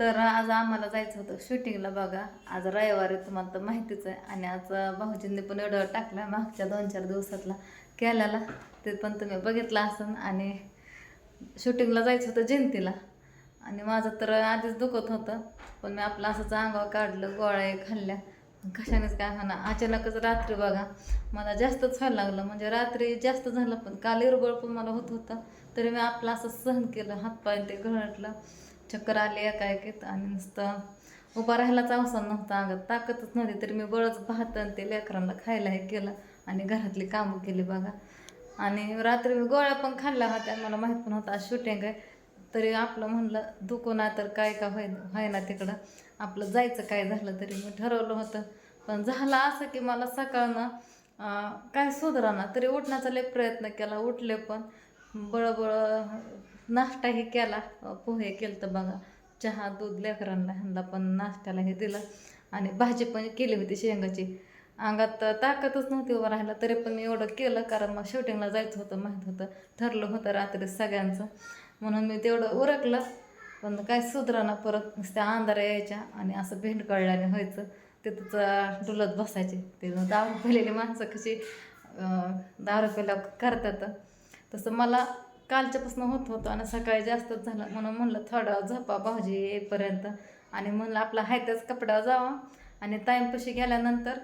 तर आज आम्हाला जायचं होतं शूटिंगला बघा. आज रविवारी तुम्हाला तर माहितीच आहे. आणि आज भाऊजींनी पण एवढं टाकला मागच्या दोन चार दिवसातला. केल्याला ते पण तुम्ही बघितलं असन. आणि शूटिंगला जायचं होतं जयंतीला. आणि माझं तर आधीच दुखत होतं. पण मी आपलं असंच अंगावर काढलं गोळ्या खाल्ल्या. कशानेच काय होणार अचानकच रात्री बघा मला जास्तच व्हायला लागलं. म्हणजे रात्री जास्त झालं पण काल इरबळ पण मला होत होतं. तरी मी आपलं असं सहन केलं हातपाय ते घळटलं चक्कर आले एकाएकीत आणि नुसतं उभा राहायलाच अवसर नव्हता अंगात. ताकदच नव्हती तरी मी बळच पाहत आणि ते लेकरांना खायला हे केलं आणि घरातली कामं केली बघा. आणि रात्री मी गोळ्या पण खाल्ल्या होत्या मला माहीत पण होतं आज शूटिंग आहे. तरी आपलं म्हणलं दुखू ना तर काय का होय व्हाय ना तिकडं. आपलं जायचं काय झालं तरी मी ठरवलं होतं. पण झालं असं की मला सकाळनं काय सुधारणा तरी उठण्याचा लय प्रयत्न केला उठले पण. बळबळ नाश्ता हे केला. पोहे केलं तर बघा. चहा दूध लेकरांना ह्यांना पण नाश्त्याला हे दिलं. आणि भाजी पण केली होती शेंगाची. अंगात ताकदच नव्हती उभं राहायला तरी पण मी एवढं केलं कारण मग शूटिंगला जायचं होतं माहीत होतं. ठरलं होतं रात्री सगळ्यांचं. म्हणून मी तेवढं उरकलं. पण काय सुधराना परत नुसत्या अंधारा यायच्या आणि असं भेंड कळल्याने व्हायचं. तिथंच डुलत बसायचे. ते दारू पेलेली माणसं कशी दारू पेल्या करतात. तसं मला कालच्यापासून होत होतं आणि सकाळी जास्तच झालं म्हणून म्हणलं थोडा झोपा भाजी येईपर्यंत. आणि म्हणलं आपला हाय कपडा जावा. आणि टाईमपाशी गेल्यानंतर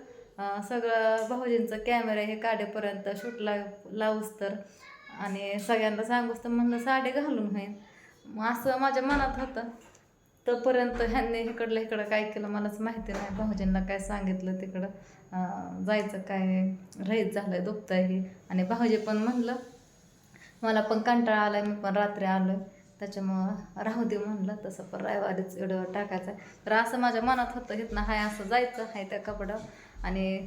सगळं भाऊजींचं कॅमेरा हे काढेपर्यंत शूट लाव लावूस तर. आणि सगळ्यांना सांगूस तर म्हणलं साडी घालून होईन. मग असं माझ्या मनात होतं. तोपर्यंत ह्यांनी इकडलं इकडं काय केलं मलाच माहिती नाही. भाऊजींना काय सांगितलं तिकडं. जायचं काय रहीत झालं दुखतं हे. आणि भाऊजी पण म्हणलं मला पण कंटाळा आला मी पण रात्री आलो त्याच्यामुळं राहू दे म्हणलं तसं पण रविवारीच व्हिडिओ टाकायचा. तर असं माझ्या मनात होतं इथनं हाय असं जायचं हाय त्या कपडं आणि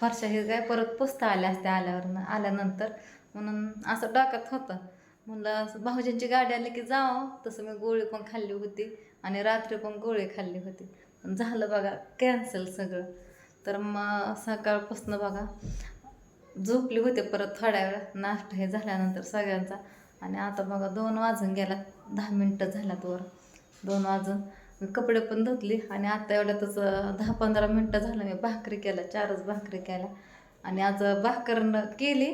फरशा हे काय परत पुसता आल्या असत्या आल्यावर आल्यानंतर. म्हणून असं डोक्यात होतं. म्हणलं असं भाऊजींची गाडी आली की जावं. तसं मी गोळी पण खाल्ली होती आणि रात्री पण गोळी खाल्ली होती. झालं बघा कॅन्सल सगळं. तर मग सकाळपासून बघा झोपले होते परत थोड्या वेळ. नाश्ता हे झाल्यानंतर सगळ्यांचा. आणि आता बघा दोन वाजून गेला. दहा मिनटं झाल्यात वर. दोन वाजून. मी कपडे पण धुतली आणि आता एवढ्यातच तसं दहा पंधरा मिनटं झालं मी भाकरी केल्या. चारच भाकरी केल्या. आणि आज भाकर केली.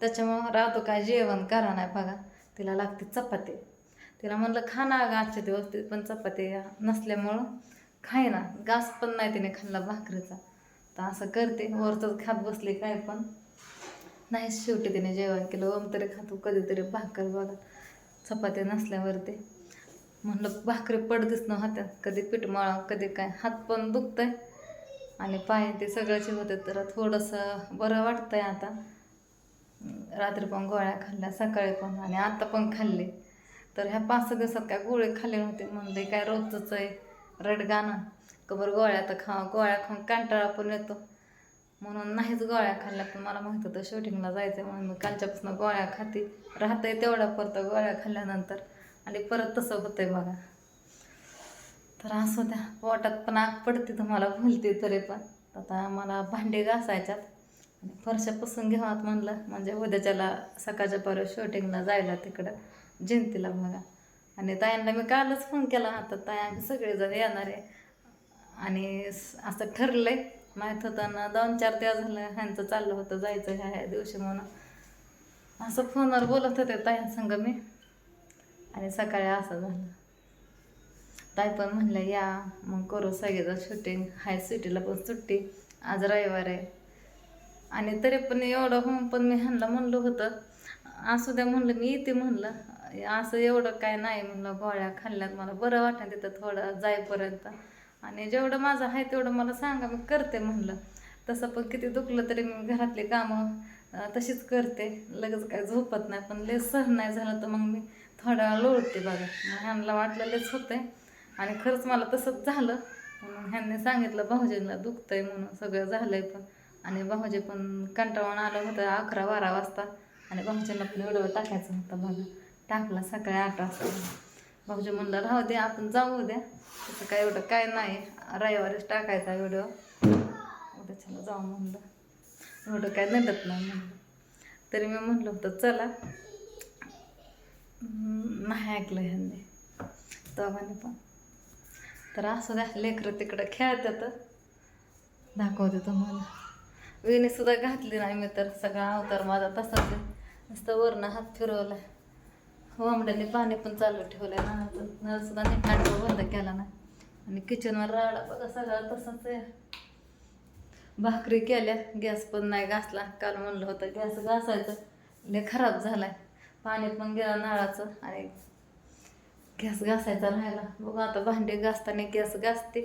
त्याच्यामुळं राहतो काय जेवण करा नाही बघा. तिला लागते चपाती. तिला म्हणलं खा ना अगं आजच्या दिवस. ती पण चपाती नसल्यामुळं खाय ना. घास पण नाही तिने खाल्ला भाकरीचा. तर असं करते. वरचंच खात बसली काय पण. नाही शेवटी तिने जेवण केलं. ओम तरी खातो कधीतरी भाकर बघा. चपाती नसल्यावरती म्हणलं भाकरी पडतीच न हातात कधी पिठमळा कधी काय. हात पण दुखतंय. आणि पाय ते सगळ्याचे होते. तर थोडंसं बरं वाटतंय आता. रात्री पण गोळ्या खाल्ल्या सकाळी पण. आणि आता पण खाल्ले. तर ह्या पाच सहा दिवसात काय गोळे खाल्ले नव्हते. म्हणले काय रोजच आहे. रडगाणं. कबर गोळ्या तर खा गोळ्या खाऊन कंटाळा पण येतो. म्हणून नाहीच गोळ्या खाल्ल्या पण मला माहीत होतं शूटिंगला जायचं म्हणून मी कालच्यापासून गोळ्या खाते. राहतंय तेवढ्या परत गोळ्या खाल्ल्यानंतर. आणि परत तसं होतंय बघा. तर असं द्या पोटात पण आग पडते तुम्हाला भुलते तरी पण. आता मला भांडे घासायच्यात. आणि फरशा पुसून घेऊयात म्हणलं म्हणजे उद्याच्याला सकाळच्या परत शूटिंगला जायला तिकडं जयंतीला बघा. आणि तायांना मी कालच फोन केला होता ताई आम्ही सगळेजण येणार आहे. आणि असं ठरलं आहे माहीत होतं ना दोन चार दिवस झालं ह्यांचं चाललं होतं जायचं ह्या ह्या दिवशी म्हणून. असं फोनवर बोलत होते ताईंसंग मी. आणि सकाळी असं झालं. ताई पण म्हणलं या मग करू सगळेजण शूटिंग हाय सिटीला पण सुट्टी. आज रविवार आहे. आणि तरी पण एवढं होऊन पण मी ह्यांना म्हणलं होतं. असू द्या म्हणलं मी येते म्हणलं. असं एवढं काय नाही म्हणलं गोळ्या खाल्ल्यात मला. बरं वाटतं तिथं थोडं जाईपर्यंत. आणि जेवढं माझं आहे तेवढं मला सांगा मी करते म्हणलं. तसं पण किती दुखलं तरी मी घरातली कामं तशीच करते. लगेच काय झोपत नाही पण लेस सहन नाही झालं तर मग मी थोडा वेळा लोळते बघा. मग ह्यांना वाटलं लेच होतंय. आणि खरंच मला तसंच झालं. म्हणून ह्यांनी सांगितलं भाऊजींना दुखतंय म्हणून सगळं झालंय पण. आणि भाऊजी पण कंटाळून आलं होतं अकरा बारा वाजता. आणि भाऊजींना पण एवढं टाकायचं होतं बघा. टाकला सकाळी आठ वाजता. भाऊजी म्हणलं राहू दे आपण जाऊ द्या. तसं काय एवढं काय नाही. रविवारीच टाकायचा व्हिडिओ उद्याच्याला जाऊ म्हणलं. एवढं काय नटत नाही म्हणलं. तरी मी म्हणलं होतं चला. नाही ऐकलं ह्यांनी. दोघांनी पण. तर असं द्या लेकरं तिकडं खेळतात. दाखवते तुम्हाला. विणीसुद्धा घातली नाही मी तर. सगळा अवतार माझा तसाच आहे. नुसतं वरनं हात फिरवलाय. हो, वांबड्याने पाणी पण चालू ठेवलं ना नळ सुद्धा नीट नाटक बंद केला नाही आणि किचनवर राडा बघा सगळा तसंच आहे. भाकरी केल्या गॅस पण नाही घासला. काल म्हणलं होतं गॅस घासायचं लय खराब झालाय. पाणी पण गेलं नळाचं आणि गॅस घासायचा राहिला. बघू आता भांडी घासताना गॅस घासते.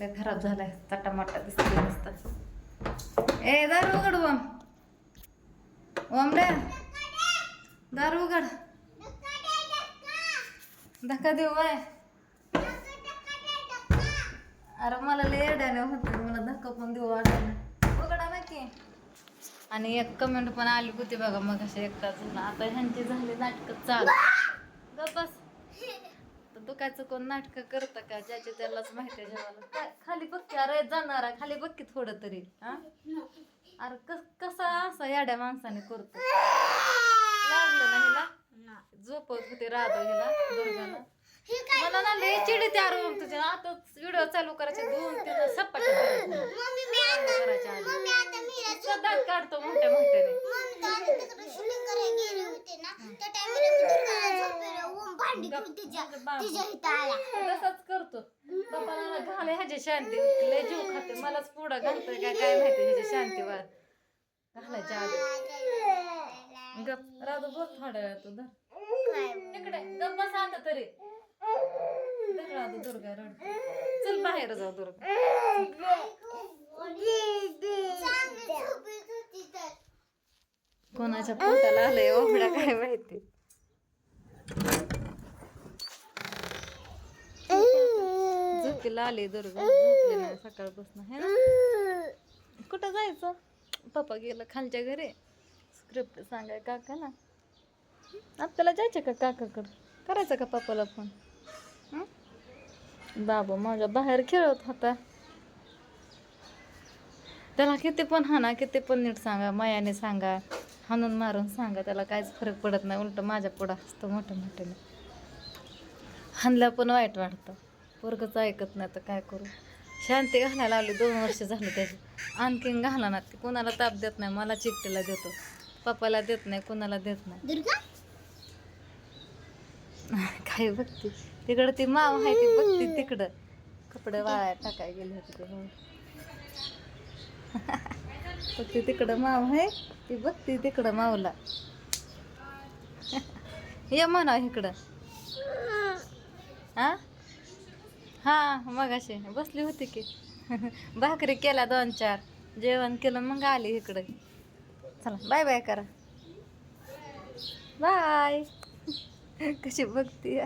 लय खराब झालाय चटामाटा दिसते असता ए दारू उघड ओम. ओमड्या दारू उघड. धक्का देऊ बाय अरे मला लय येड्याने होते मला धक्का पण देऊ वाटत उघडा ना की. आणि एक कमेंट पण आली होती बघा मग असे एक तास झाला. आता ह्यांची झाली नाटकं चाल. गप बस. तर दुखायचं कोण नाटकं करतं का? ज्याचे त्यालाच माहिती आहे जेवायला. काय खाली बघ अरे जाणार आहे, खाली बघ थोडं तरी. हा? अरे कस कसा असा याड्या माणसाने करतो? लागलं ना? झोपत होते राधा हिला दुर्गाला मला ना लय चिडी त्या रूम तुझ्या. आता व्हिडिओ चालू करायचे दोन तीन सपाटे करायच्या आधी. सदाच काढतो मोठ्या मोठ्याने. तसंच करतो. पप्पाला घाले ह्याची शांती. लय जीव खाते. मलाच पुढं घालतोय काय काय माहिती ह्याची शांती वा घालायच्या आधी. गप राधू बोल थोड्या वेळ तू धर इकडे गप बस आता तरी. दुर्गा रड. चल बाहेर जाऊ दुर्गा. कोणाच्या पोटाला आलंय हो, ओबडा काय माहिती? झोपीला आले दुर्गा झोपले नाही सकाळपासून है ना? कुठं जायचं? पप्पा गेलं खालच्या घरी. स्क्रिप्ट सांगाय काका ना आपल्याला जायचं का काकाकडं? करायचं का पप्पाला फोन? बाबा माझ्या बाहेर खेळत होता. त्याला किती पण हाना किती पण नीट सांगा मायाने सांगा हाणून मारून सांगा त्याला काहीच फरक पडत नाही. उलट माझ्या पुढं असतं मोठं मोठ्याने हाणल्या पण वाईट वाटतं. पोरगच ऐकत नाही तर काय करू? शांती घालायला लावली दोन वर्ष झाली त्याची. आणखीन घाला ना ती कोणाला ताप देत नाही मला चिकटीला देतो. पप्पाला देत नाही कोणाला देत नाही. काय बघते. तिकडं ती माव आहे ती बघते तिकडं. कपडे वाळाय टाकाय गेली होती ते बघते तिकडं माव आहे ती बघते तिकडं मावला ये म्हणा इकडं. हा हा मग असे बसली होती की. भाकरी केल्या दोन चार. जेवण केलं मग आली इकडं. चला बाय बाय करा. बाय. कशी बघती